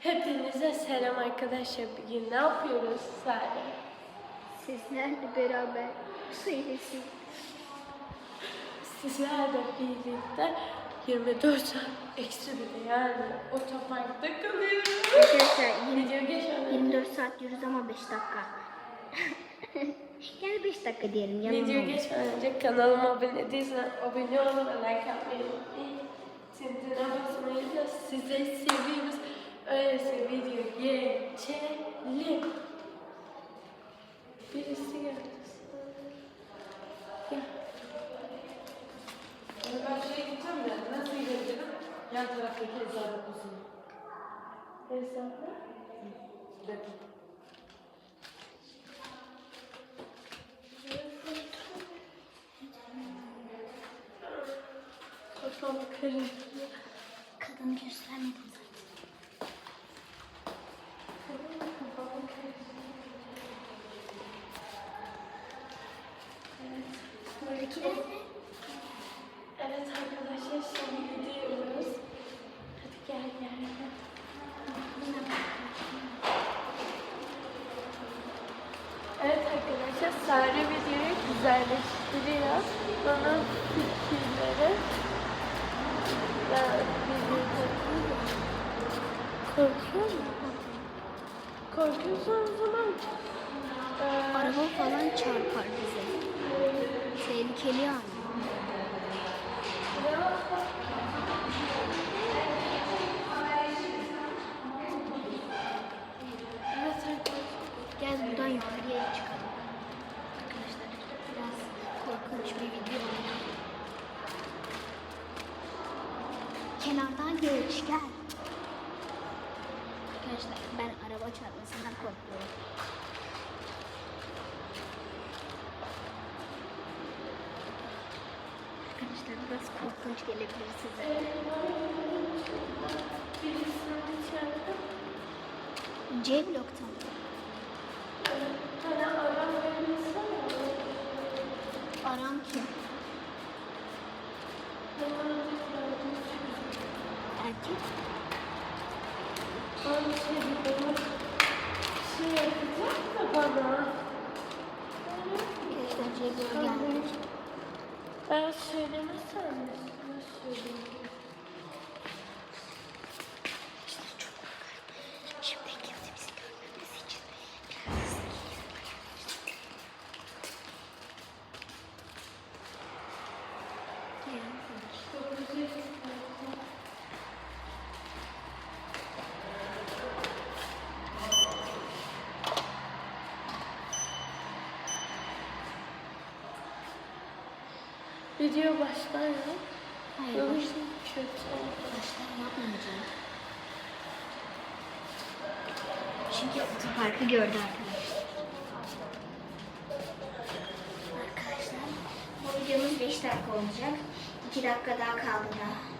Hepinize selam arkadaşlar. Bugün ne yapıyoruz Sare? Sizlerle beraber sayısı. Sizlerle birlikte 24 saat eksi bir de yani otoparkta kalıyoruz. Arkadaşlar 20, 24 saat yürüyoruz ama 5 dakika. yani 5 dakika diyelim. Yanılmam. Video geçmeden önce kanalıma abone değilsen abone olun like atmayı unutmayın. Sizden abone olmayı da size seviyoruz. Öyleyse video geçelim. Birisi geldi. Gel. Ben şeye gideceğim de nasıl gidebilirim? Yan taraftaki hesabı kusun. Hesabı? Dedim. Kafam kırıldı. Kadını göstermedim. Buradaki de Evet arkadaşlar şimdi gidiyoruz. Hadi gel gel. Evet arkadaşlar sarı videoyu güzelleştiriyor. Bana fikirleri korkuyor mu? korkuyorsan o zaman e, araba falan çarpar bize. Tehlikeli yani. Gel buradan yukarıya çıkalım. Arkadaşlar biraz korkunç bir video oldu. Kenardan geç gel arkadaşlar. Ben araba çarpmasından korkuyorum. Arkadaşlar biraz korkunç gelebilir size. C bloktan. Aram kim? Erkek şöyle şey bir şey yapacak da bana. Göstericiye geldik. Ben söylemesem mi? Ben. Thank you. Video baştan yap. Hayır. Görmüşsün kötü. Baştan yapmayacağım. Çünkü otoparkı gördü arkadaşlar. Arkadaşlar bu videomuz 5 dakika olacak. 2 dakika daha kaldı daha.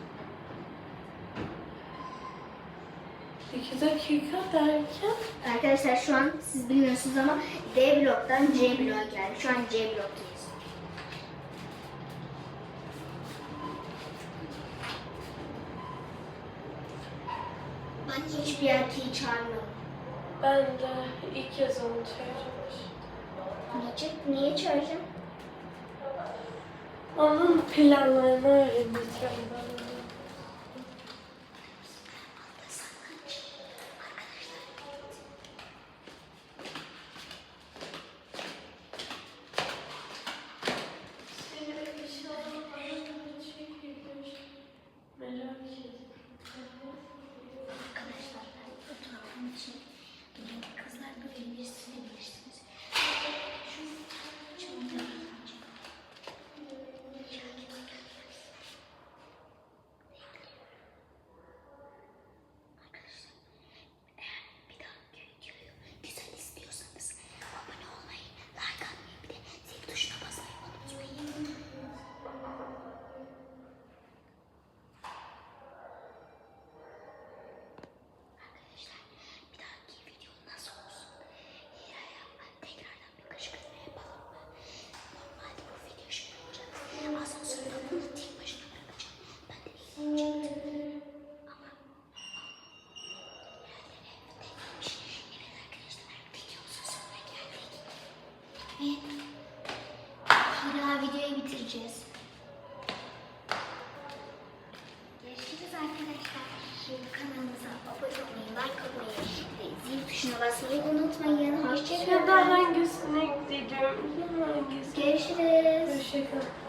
2 dakika derken? Arkadaşlar şu an siz bilmiyorsunuz ama D bloktan C bloğa geldik. Şu an C bloktayız. Ben hiçbir erkeği çağırmadım. Ben de ilk kez onu çağırdım. Niçin? Niye çağırdın? Onun planlarını öğreneceğim ben. Ve hala videoyu bitireceğiz. Görüşürüz arkadaşlar. Şimdi kanalımıza abone olmayı, like atmayı zil tuşuna basmayı unutmayın. Hoşçakalın. hangisine gideceğim? Görüşürüz. Hoşçakalın.